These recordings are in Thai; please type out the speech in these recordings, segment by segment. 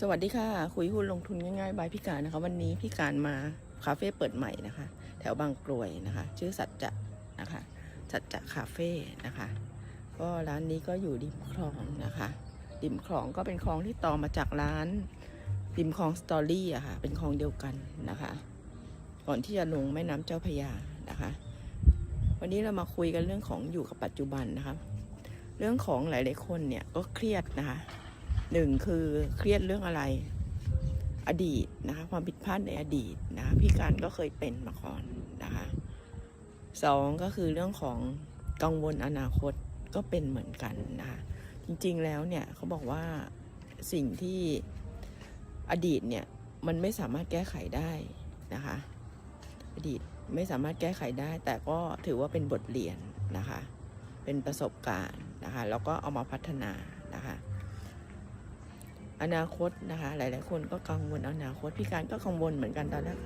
สวัสดีค่ะคุยหุ้นลงทุนง่ายๆบายพี่การนะคะ วันนี้พี่การมาคาเฟ่เปิดใหม่นะคะ แถวบางกรวยนะคะ ชื่อสัจจะนะคะสัจจะคาเฟ่นะคะ ก็ร้านนี้ก็อยู่ริมคลองนะคะริมคลองก็เป็นคลองที่ต่อมาจากร้านริมคลองสตอรี่อะค่ะ เป็นคลองเดียวกันนะคะ ก่อนที่จะลงแม่น้ำเจ้าพยานะคะ วันนี้เรามาคุยกันเรื่องของอยู่กับปัจจุบันนะคะ เรื่องของหลายๆคนเนี่ยก็เครียดนะคะ หนึ่งคือเครียดเรื่องอะไร อดีตนะคะ ความผิดพลาดในอดีตนะะพี่การก็เคยเป็นมาก่อนนะคะสองก็คือเรื่องของกังวลอนาคตก็เป็นเหมือนกันนะคะจริงๆแล้วเนี่ยเขาบอกว่าสิ่งที่อดีตเนี่ยมันไม่สามารถแก้ไขได้นะคะ อดีตไม่สามารถแก้ไขได้ แต่ก็ถือว่าเป็นบทเรียนนะคะ เป็นประสบการณ์นะคะแล้วก็เอามาพัฒนานะคะ อนาคตนะคะ หลาย ๆ คนก็กังวลอนาคตพี่การก็กังวลเหมือนกันตอนแรก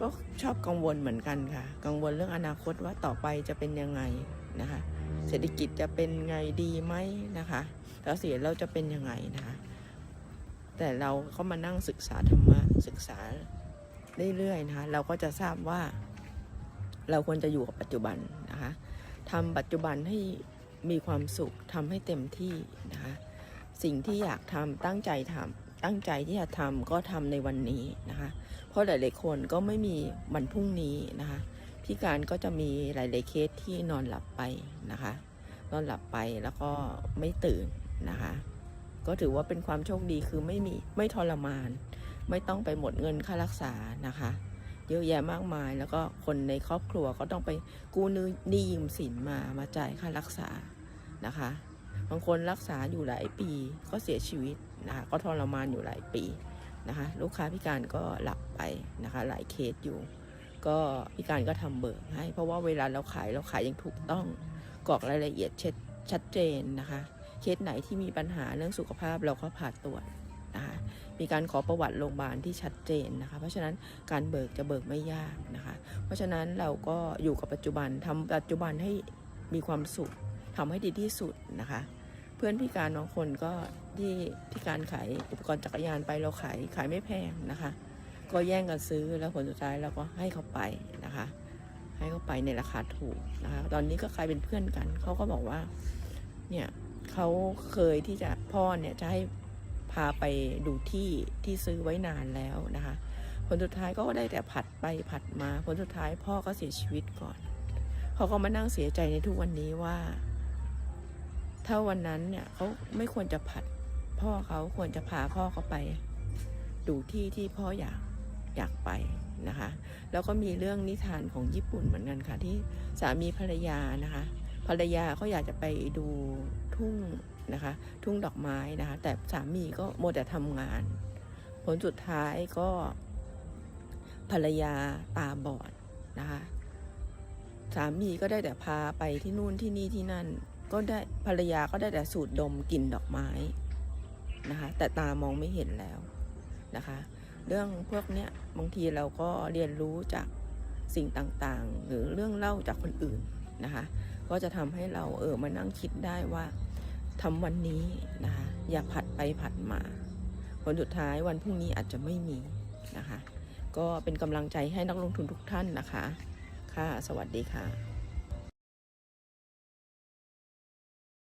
ก็ชอบกังวลเหมือนกันค่ะ กังวลเรื่องอนาคตว่าต่อไปจะเป็นยังไงนะคะ เศรษฐกิจจะเป็นไงดีไหมนะคะแล้วเสียเราจะเป็นยังไงนะคะ แต่เราก็มานั่งศึกษาธรรมะศึกษาเรื่อย ๆ นะคะ เราก็จะทราบว่า เราควรจะอยู่กับปัจจุบันนะคะทำปัจจุบันให้มีความสุขทำให้เต็มที่นะคะ สิ่งที่อยากทำตั้งใจทำตั้งใจที่จะทำก็ทำในวันนี้นะคะ เพราะหลาย ๆ คนก็ไม่มีวันพรุ่งนี้นะคะพี่การก็จะมีหลาย ๆ เคสที่นอนหลับไปนะคะ นอนหลับไปแล้วก็ไม่ตื่นนะคะ ก็ถือว่าเป็นความโชคดีคือไม่มีไม่ทรมาน ไม่ต้องไปหมดเงินค่ารักษานะคะ เยอะแยะมากมายแล้วก็คนในครอบครัวก็ต้องไปกู้หนี้ยืมสินมามาจ่ายค่ารักษานะคะ บางคนรักษาอยู่หลายปีก็เสียชีวิตนะคะก็ทรมานอยู่หลายปีนะคะลูกค้าพิการก็หลับไปนะคะหลายเคสอยู่ ก็พิการก็ทำเบิกให้เพราะว่าเวลาเราขายเราขายอย่างถูกต้องกรอกรายละเอียดเช็ดชัดเจนนะคะเคสไหนที่มีปัญหาเรื่องสุขภาพเราก็ผ่าตรวจนะคะมีการขอประวัติโรงพยาบาลที่ชัดเจนนะคะเพราะฉะนั้นการเบิกจะเบิกไม่ยากนะคะเพราะฉะนั้นเราก็อยู่กับปัจจุบันทำปัจจุบันให้มีความสุข ทำให้ดีที่สุดนะคะ เพื่อนพิการบางคนก็ที่พิการขายอุปกรณ์จักรยานไปเราขายขายไม่แพงนะคะ ก็แย่งกันซื้อแล้วผลสุดท้ายเราก็ให้เขาไปนะคะ ให้เขาไปในราคาถูกนะคะ ตอนนี้ก็กลายเป็นเพื่อนกันเขาก็บอกว่าเนี่ยเขาเคยที่จะพ่อเนี่ยจะให้พาไปดูที่ที่ซื้อไว้นานแล้วนะคะ ผลสุดท้ายก็ได้แต่ผัดไปผัดมา ผลสุดท้ายพ่อก็เสียชีวิตก่อน เขาก็มานั่งเสียใจในทุกวันนี้ว่า ถ้าวันนั้นเนี่ยเขาไม่ควรจะผัด พ่อเขาควรจะพาพ่อเขาไป ดูที่ที่พ่ออยากอยากไปนะคะ แล้วก็มีเรื่องนิทานของญี่ปุ่นเหมือนกันค่ะ ที่สามีภรรยานะคะ ภรรยาเขาอยากจะไปดูทุ่งนะคะ ทุ่งดอกไม้นะคะ แต่สามีก็โมแต่ทำงาน ผลสุดท้ายก็ภรรยาตาบอดนะคะ สามีก็ได้แต่พาไปที่นู่นที่นี่ที่นั่น ก็ได้ภรรยาก็ได้แต่สูดดมกลิ่นดอกไม้นะคะแต่ตามองไม่เห็นแล้วนะคะ เรื่องพวกเนี้ยบางทีเราก็เรียนรู้จากสิ่งต่างๆ หรือเรื่องเล่าจากคนอื่นนะคะ ก็จะทำให้เราเออมานั่งคิดได้ว่าทำวันนี้นะคะอย่าผัดไปผัดมาผลสุดท้ายวันพรุ่งนี้อาจจะไม่มีนะคะ ก็เป็นกำลังใจให้นักลงทุนทุกท่านนะคะ ค่ะ สวัสดีค่ะ